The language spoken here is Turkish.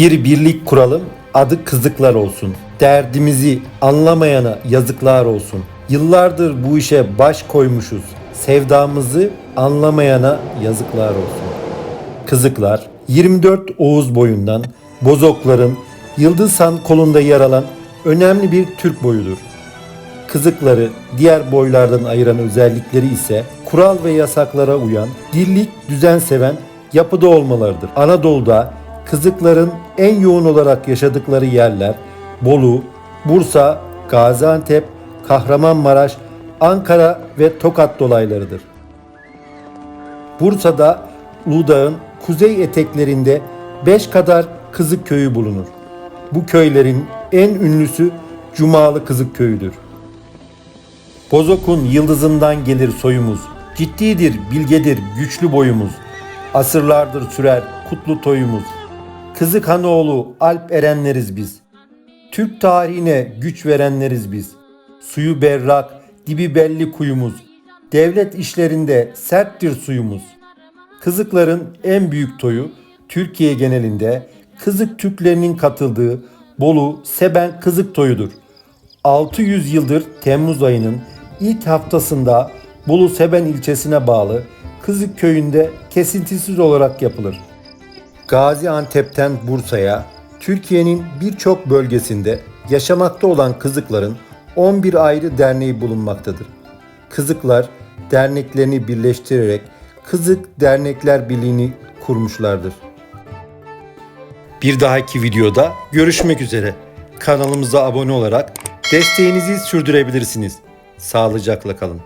Bir birlik kuralım, adı kızıklar olsun. Derdimizi anlamayana yazıklar olsun. Yıllardır bu işe baş koymuşuz. Sevdamızı anlamayana yazıklar olsun. Kızıklar 24 Oğuz boyundan Bozokların Yıldızhan kolunda yer alan önemli bir Türk boyudur. Kızıkları diğer boylardan ayıran özellikleri ise kural ve yasaklara uyan, dirlik, düzen seven yapıda olmalarıdır. Anadolu'da kızıkların en yoğun olarak yaşadıkları yerler Bolu, Bursa, Gaziantep, Kahramanmaraş, Ankara ve Tokat dolaylarıdır. Bursa'da Uludağ'ın kuzey eteklerinde 5 kadar Kızık köyü bulunur. Bu köylerin en ünlüsü Cumalı Kızık köyüdür. Bozok'un yıldızından gelir soyumuz. Ciddidir, bilgedir, güçlü boyumuz. Asırlardır sürer kutlu toyumuz. Kızık Hanoğlu Alp erenleriz biz. Türk tarihine güç verenleriz biz. Suyu berrak, dibi belli kuyumuz. Devlet işlerinde serttir suyumuz. Kızıkların en büyük toyu Türkiye genelinde Kızık Türklerinin katıldığı Bolu Seben Kızık Toyu'dur. 600 yıldır Temmuz ayının ilk haftasında Bolu Seben ilçesine bağlı Kızık köyünde kesintisiz olarak yapılır. Gaziantep'ten Bursa'ya, Türkiye'nin birçok bölgesinde yaşamakta olan kızıkların 11 ayrı derneği bulunmaktadır. Kızıklar derneklerini birleştirerek Kızık Dernekler Birliği'ni kurmuşlardır. Bir dahaki videoda görüşmek üzere. Kanalımıza abone olarak desteğinizi sürdürebilirsiniz. Sağlıcakla kalın.